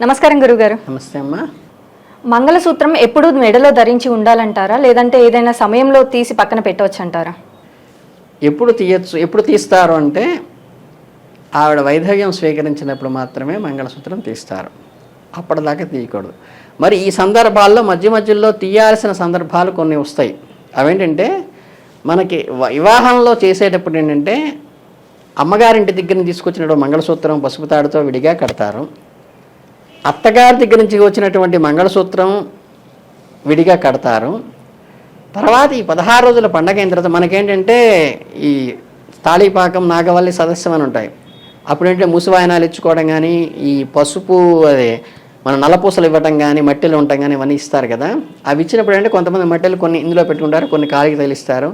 నమస్కారం గురుగారు. నమస్తే అమ్మా. మంగళసూత్రం ఎప్పుడు మెడలో ధరించి ఉండాలంటారా? లేదంటే ఏదైనా సమయంలో తీసి పక్కన పెట్టవచ్చు అంటారా ఎప్పుడు తీయచ్చు ఎప్పుడు తీస్తారు అంటే ఆవిడ వైధవ్యం స్వీకరించినప్పుడు మాత్రమే మంగళసూత్రం తీస్తారు. అప్పటిదాకా తీయకూడదు. మరి ఈ సందర్భాల్లో మధ్య మధ్యలో తీయాల్సిన సందర్భాలు కొన్ని వస్తాయి. అవేంటంటే మనకి వివాహంలో చేసేటప్పుడు ఏంటంటే అమ్మగారింటి దగ్గర నుంచి తీసుకొచ్చినటువంటి మంగళసూత్రం పసుపు తాడుతో విడిగా కడతారు. అత్తగారి దగ్గర నుంచి వచ్చినటువంటి మంగళసూత్రం విడిగా కడతారు. తర్వాత ఈ పదహారు రోజుల పండగ అయిన తర్వాత మనకేంటంటే ఈ తాళీపాకం నాగవల్లి సదస్యం అని ఉంటాయి. అప్పుడేంటే ముసువాయనాలు ఇచ్చుకోవడం కానీ ఈ పసుపు అదే మన నల్లపూసలు ఇవ్వటం కానీ మట్టెలు ఉండటం కానీ ఇవన్నీ ఇస్తారు కదా. అవి ఇచ్చినప్పుడు అంటే కొంతమంది మట్టెలు కొన్ని ఇందులో పెట్టుకుంటారు కొన్ని కాలికి తగిలిస్తారు.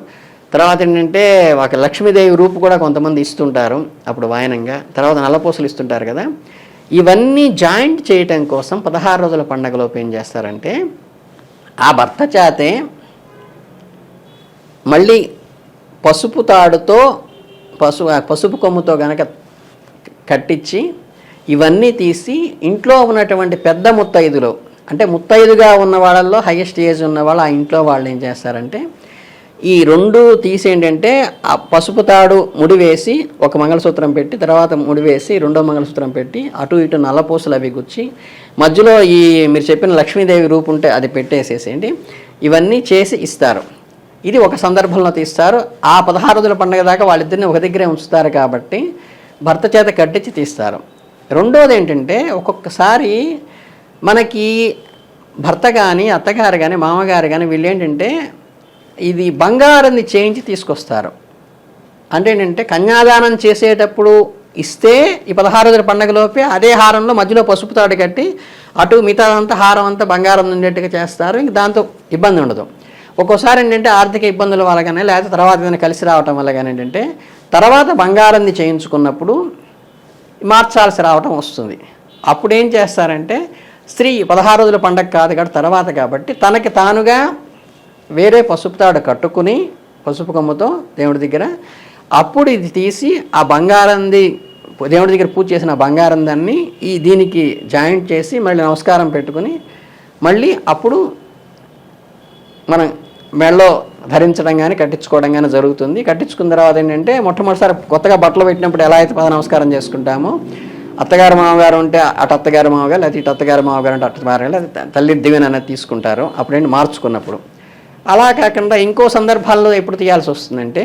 తర్వాత ఏంటంటే ఒక లక్ష్మీదేవి రూపు కూడా కొంతమంది ఇస్తుంటారు అప్పుడు వాయనంగా. తర్వాత నల్లపూసలు ఇస్తుంటారు కదా. ఇవన్నీ జాయింట్ చేయటం కోసం పదహారు రోజుల పండగలోపు ఏం చేస్తారంటే ఆ భర్త చేతే మళ్ళీ పసుపు తాడుతో పసు ఆ పసుపు కొమ్ముతో గనక కట్టించి ఇవన్నీ తీసి ఇంట్లో ఉన్నటువంటి పెద్ద ముత్తైదులు అంటే ముత్తైదుగా ఉన్న వాళ్ళల్లో హైయెస్ట్ ఏజ్ ఉన్న వాళ్ళు ఆ ఇంట్లో వాళ్ళు ఏం చేస్తారంటే ఈ రెండు తీసి ఏంటంటే ఆ పసుపు తాడు ముడివేసి ఒక మంగళసూత్రం పెట్టి తర్వాత ముడివేసి రెండో మంగళసూత్రం పెట్టి అటు ఇటు నల్లపూసలు అవి గుచ్చి మధ్యలో ఈ మీరు చెప్పిన లక్ష్మీదేవి రూపు ఉంటే అది పెట్టేసేసేయండి. ఇవన్నీ చేసి ఇస్తారు. ఇది ఒక సందర్భంలో తీస్తారు. ఆ పదహారు రోజుల పండుగ దాకా వాళ్ళిద్దరిని ఒక దగ్గరే ఉంచుతారు కాబట్టి భర్త చేత కట్టించి తీస్తారు. రెండోది ఏంటంటే ఒక్కొక్కసారి మనకి భర్త కానీ అత్తగారు కానీ మామగారు కానీ వీళ్ళు ఏంటంటే ఇది బంగారాన్ని చేయించి తీసుకొస్తారు. అంటే ఏంటంటే కన్యాదానం చేసేటప్పుడు ఇస్తే ఈ పదహారు రోజుల పండగలోపే అదే హారంలో మధ్యలో పసుపు తాడు కట్టి అటు మిగతాదంతా హారం అంతా బంగారం ఉండేట్టుగా చేస్తారు. ఇంక దాంతో ఇబ్బంది ఉండదు. ఒక్కోసారి ఏంటంటే ఆర్థిక ఇబ్బందుల వల్ల కానీ లేకపోతే తర్వాత ఏదైనా కలిసి రావటం వల్ల కానీ ఏంటంటే తర్వాత బంగారాన్ని చేయించుకున్నప్పుడు మార్చాల్సి రావటం వస్తుంది. అప్పుడు ఏం చేస్తారంటే స్త్రీ పదహారు రోజుల పండగ కాదు కాబట్టి తర్వాత కాబట్టి తనకి తానుగా వేరే పసుపు తాడు కట్టుకుని పసుపు కొమ్మతో దేవుడి దగ్గర అప్పుడు ఇది తీసి ఆ బంగారంది దేవుడి దగ్గర పూజ చేసిన బంగారం దాన్ని ఈ దీనికి జాయింట్ చేసి మళ్ళీ నమస్కారం పెట్టుకుని మళ్ళీ అప్పుడు మనం మెడలో ధరించడం కానీ కట్టించుకోవడం కానీ జరుగుతుంది. కట్టించుకున్న తర్వాత ఏంటంటే మొట్టమొదటిసారి కొత్తగా బట్టలు పెట్టినప్పుడు ఎలా అయితే పద నమస్కారం చేసుకుంటామో అత్తగారు మామగారు ఉంటే అటు అత్తగారు మామగారు లేకపోతే ఇటు అత్తగారు మామగారు అంటే అటు తల్లి దివెన అనేది తీసుకుంటారు అప్పుడేంటి మార్చుకున్నప్పుడు. అలా కాకుండా ఇంకో సందర్భాల్లో ఎప్పుడు తీయాల్సి వస్తుందంటే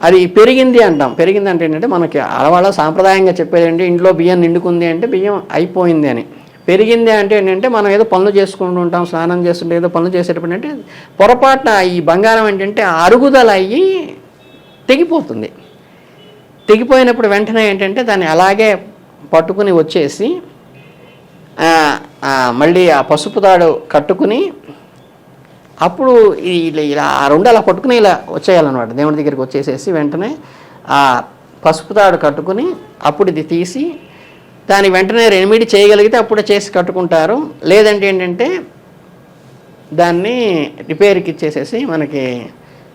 అది పెరిగింది అంటాం. పెరిగింది అంటే ఏంటంటే మనకి అలవాళ్ళ సాంప్రదాయంగా చెప్పేది ఏంటి ఇంట్లో బియ్యం నిండుకుంది అంటే బియ్యం అయిపోయింది అని. పెరిగింది అంటే ఏంటంటే మనం ఏదో పనులు చేసుకుంటూ ఉంటాం స్నానం చేస్తుంటే ఏదో పనులు చేసేటప్పుడు అంటే పొరపాటున ఈ బంగారం ఏంటంటే అరుగుదల అయ్యి తెగిపోతుంది. తెగిపోయినప్పుడు వెంటనే ఏంటంటే దాన్ని అలాగే పట్టుకుని వచ్చేసి మళ్ళీ ఆ పసుపు తాడు కట్టుకుని అప్పుడు ఇలా ఇలా ఆ రెండు అలా పట్టుకుని ఇలా వచ్చేయాలన్నమాట. దేవుడి దగ్గరికి వచ్చేసేసి వెంటనే ఆ పసుపు తాడు కట్టుకుని అప్పుడు ఇది తీసి దాని వెంటనే రెమెడీ చేయగలిగితే అప్పుడు చేసి కట్టుకుంటారు. లేదంటే ఏంటంటే దాన్ని రిపేర్కి ఇచ్చేసేసి మనకి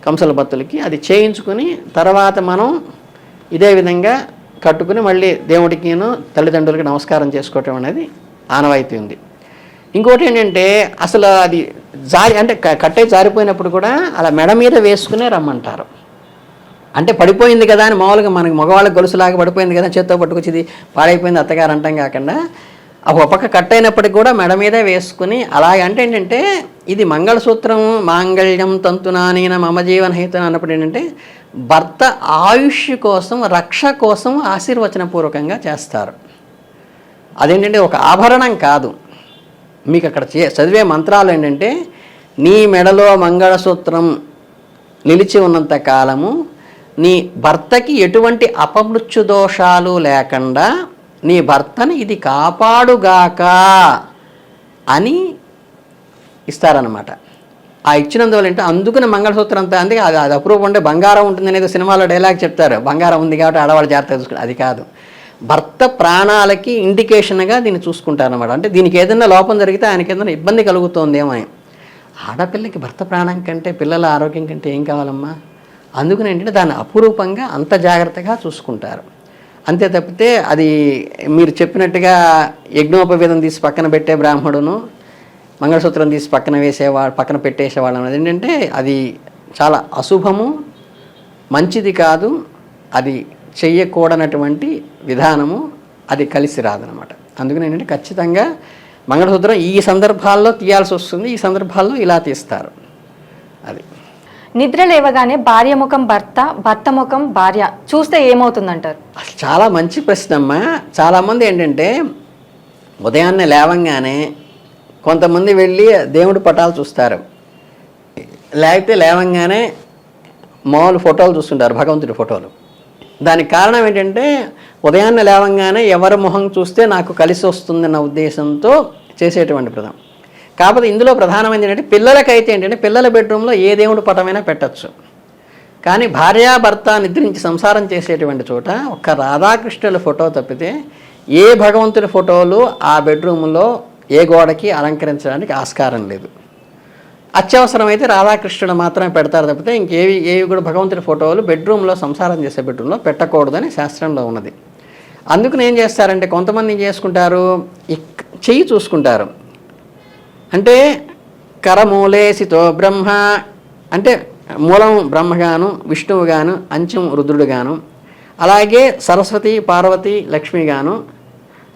కంసల బత్తులకి అది చేయించుకుని తర్వాత మనం ఇదే విధంగా కట్టుకుని మళ్ళీ దేవుడికిను తల్లిదండ్రులకి నమస్కారం చేసుకోవటం అనేది ఆనవాయితీ ఉంది. ఇంకోటి ఏంటంటే అసలు అది జారి అంటే కట్టే జారిపోయినప్పుడు కూడా అలా మెడ మీద వేసుకునే రమ్మంటారు. అంటే పడిపోయింది కదా అని మామూలుగా మనకి మగవాళ్ళకి గొలుసులాగా పడిపోయింది కదా చేత్తో పట్టుకొచ్చింది పాడైపోయింది అత్తగారు అంటాం కాకుండా ఒక పక్క కట్ అయినప్పటికి కూడా మెడ మీదే వేసుకుని అలాగే అంటే ఏంటంటే ఇది మంగళసూత్రం మాంగళ్యం తంతునానైన మమ జీవన హేతున అన్నప్పుడు ఏంటంటే భర్త ఆయుష్ కోసం రక్ష కోసం ఆశీర్వచనపూర్వకంగా చేస్తారు. అదేంటంటే ఒక ఆభరణం కాదు. మీకు అక్కడ చే చదివే మంత్రాలు ఏంటంటే నీ మెడలో మంగళసూత్రం నిలిచి ఉన్నంత కాలము నీ భర్తకి ఎటువంటి అపమృత్యు దోషాలు లేకుండా నీ భర్తని ఇది కాపాడుగాక అని ఇస్తారనమాట ఆ ఇచ్చినందువల్ల అంటే అందుకని మంగళసూత్రం అంతా అందుకే అది అది అప్రూవ్ ఉంటే బంగారం ఉంటుంది అనేది సినిమాలో డైలాగ్ చెప్తారు. బంగారం ఉంది కాబట్టి ఆడవాళ్ళు జాగ్రత్తగా చూసుకుంటారు అది కాదు. భర్త ప్రాణాలకి ఇండికేషన్గా దీన్ని చూసుకుంటారనమాట అంటే దీనికి ఏదైనా లోపం జరిగితే ఆయనకి ఏదైనా ఇబ్బంది కలుగుతోందేమో అని. ఆడపిల్లకి భర్త ప్రాణం కంటే పిల్లల ఆరోగ్యం కంటే ఏం కావాలమ్మా? అందుకని ఏంటంటే దాన్ని అపురూపంగా అంత జాగ్రత్తగా చూసుకుంటారు. అంతే తప్పితే అది మీరు చెప్పినట్టుగా యజ్ఞోపవేదం తీసి పక్కన పెట్టే బ్రాహ్మడును మంగళసూత్రం తీసి పక్కన వేసేవాడు పక్కన పెట్టేసేవాడు అనేది ఏంటంటే అది చాలా అశుభము మంచిది కాదు అది చెయ్యకూడనటువంటి విధానము అది కలిసి రాదనమాట. అందుకని ఏంటంటే ఖచ్చితంగా మంగళసూత్రం ఈ సందర్భాల్లో తీయాల్సి వస్తుంది ఈ సందర్భాల్లో ఇలా తీస్తారు. అది. నిద్ర లేవగానే భార్య ముఖం భర్త భర్త ముఖం భార్య చూస్తే ఏమవుతుందంటారు? అసలు చాలా మంచి ప్రశ్న అమ్మా చాలామంది ఏంటంటే ఉదయాన్నే లేవంగానే కొంతమంది వెళ్ళి దేవుడి పటాలు చూస్తారు. లేకపోతే లేవంగానే మామూలు ఫోటోలు చూస్తుంటారు భగవంతుడి ఫోటోలు. దానికి కారణం ఏంటంటే ఉదయాన్నే లేవంగానే ఎవరి మొహం చూస్తే నాకు కలిసి వస్తుందన్న ఉద్దేశంతో చేసేటువంటి ప్రథం కాకపోతే ఇందులో ప్రధానమైనది ఏంటంటే పిల్లలకైతే ఏంటంటే పిల్లల బెడ్రూమ్లో ఏ దేవుడు పటమైనా పెట్టచ్చు. కానీ భార్యాభర్త నిద్రించి సంసారం చేసేటువంటి చోట ఒక్క రాధాకృష్ణుల ఫోటో తప్పితే ఏ భగవంతుడి ఫోటోలు ఆ బెడ్రూమ్లో ఏ గోడకి అలంకరించడానికి ఆస్కారం లేదు. అత్యవసరమైతే రాధాకృష్ణుడు మాత్రమే పెడతారు తప్పితే ఇంకేవి ఏవి కూడా భగవంతుడి ఫోటోలు బెడ్రూమ్లో సంసారం చేసే బెడ్రూమ్లో పెట్టకూడదని శాస్త్రంలో ఉన్నది. అందుకు ఏం చేస్తారంటే కొంతమంది ఏం చేసుకుంటారు? ఇక్ చెయ్యి చూసుకుంటారు. అంటే కరమూలేసితో బ్రహ్మ అంటే మూలం బ్రహ్మగాను విష్ణువుగాను అంచం రుద్రుడుగాను అలాగే సరస్వతి పార్వతి లక్ష్మిగాను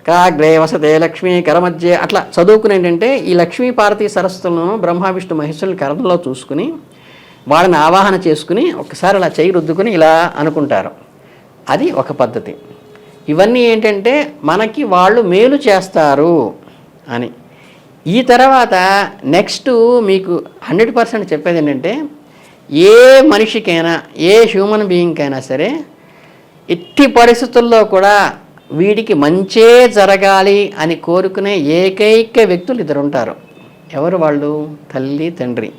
కాగ్రే వసతే లక్ష్మి కరమధ్య. అట్లా చదువుకుని ఏంటంటే ఈ లక్ష్మీ పార్వతి సరస్వతులను బ్రహ్మ విష్ణు మహేశ్వరుని కరంలో చూసుకుని వాళ్ళని ఆవాహన చేసుకుని ఒకసారి అలా చేయి రుద్దుకుని ఇలా అనుకుంటారు. అది ఒక పద్ధతి. ఇవన్నీ ఏంటంటే మనకి వాళ్ళు మేలు చేస్తారు అని. ఈ తర్వాత నెక్స్ట్ మీకు హండ్రెడ్ పర్సెంట్ చెప్పేది ఏంటంటే ఏ మనిషికైనా ఏ హ్యూమన్ బీయింగ్కైనా సరే ఎట్టి పరిస్థితుల్లో కూడా వీడికి మంచే జరగాలి అని కోరుకునే ఏకైక వ్యక్తులు ఇద్దరు ఉంటారు ఎవరు వాళ్ళు? తల్లి తండ్రి.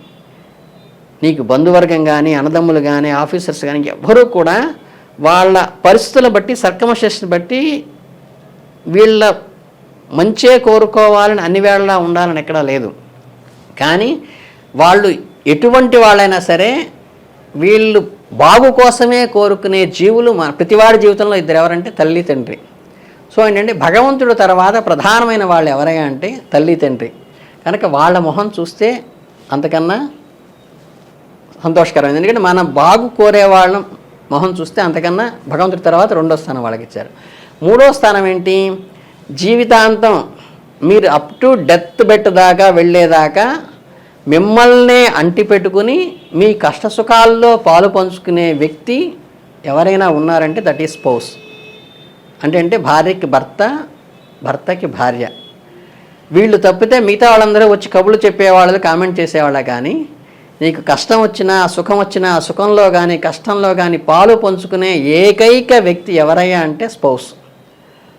నీకు బంధువర్గం కానీ అన్నదమ్ములు కానీ ఆఫీసర్స్ కానీ ఎవరు కూడా వాళ్ళ పరిస్థితుల బట్టి సర్కమస్టేషన్ బట్టి వీళ్ళ మంచే కోరుకోవాలని అన్ని వేళలా ఉండాలని ఎక్కడా లేదు. కానీ వాళ్ళు ఎటువంటి వాళ్ళైనా సరే వీళ్ళు బాగు కోసమే కోరుకునే జీవులు మన ప్రతివాడి జీవితంలో ఇద్దరు ఎవరంటే తల్లి తండ్రి. సో ఏంటంటే భగవంతుడు తర్వాత ప్రధానమైన వాళ్ళు ఎవరయ్యా అంటే తల్లి తండ్రి. కనుక వాళ్ళ మొహం చూస్తే అంతకన్నా సంతోషకరమైంది. ఎందుకంటే మనం బాగు కోరే వాళ్ళ మొహం చూస్తే అంతకన్నా భగవంతుడి తర్వాత రెండో స్థానం వాళ్ళకి ఇచ్చారు. మూడో స్థానం ఏంటి? జీవితాంతం మీరు అప్ టు డెత్ బెట్ దాకా వెళ్ళేదాకా మిమ్మల్నే అంటి పెట్టుకుని మీ కష్ట సుఖాల్లో పాలు పంచుకునే వ్యక్తి ఎవరైనా ఉన్నారంటే దట్ ఈస్ స్పౌస్ అంటే అంటే భార్యకి భర్త భర్తకి భార్య. వీళ్ళు తప్పితే మిగతా వాళ్ళందరూ వచ్చి కబులు చెప్పేవాళ్ళు కామెంట్ చేసేవాళ్ళ కానీ నీకు కష్టం వచ్చినా సుఖం వచ్చినా సుఖంలో కానీ కష్టంలో కానీ పాలు పంచుకునే ఏకైక వ్యక్తి ఎవరయ్యా అంటే స్పౌస్.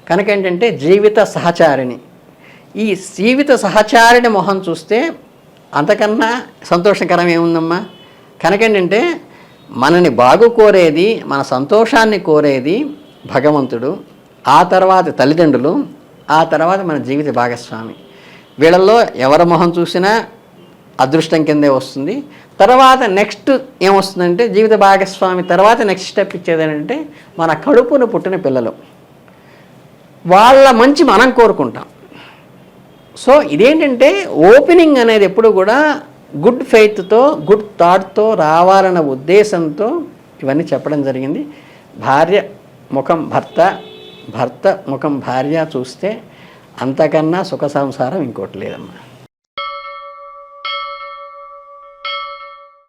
కనుక ఏంటంటే జీవిత సహచారిణి. ఈ జీవిత సహచారిని మొహం చూస్తే అంతకన్నా సంతోషకరం ఏముందమ్మా? కనుక ఏంటంటే మనని బాగు కోరేది మన సంతోషాన్ని కోరేది భగవంతుడు. ఆ తర్వాత తల్లిదండ్రులు ఆ తర్వాత మన జీవిత భాగస్వామి. వీళ్ళల్లో ఎవరి మొహం చూసినా అదృష్టం కిందే వస్తుంది. తర్వాత నెక్స్ట్ ఏమొస్తుందంటే జీవిత భాగస్వామి తర్వాత నెక్స్ట్ స్టెప్ ఇచ్చేది ఏంటంటే మన కడుపును పుట్టిన పిల్లలు. వాళ్ళ మంచి మనం కోరుకుంటాం. సో ఇదేంటంటే ఓపెనింగ్ అనేది ఎప్పుడు కూడా గుడ్ ఫెయిత్తో గుడ్ థాట్తో రావాలన్న ఉద్దేశంతో ఇవన్నీ చెప్పడం జరిగింది. భార్య ముఖం భర్త భర్త ముఖం భార్య చూస్తే అంతకన్నా సుఖ సంసారం ఇంకోటి లేదమ్మా.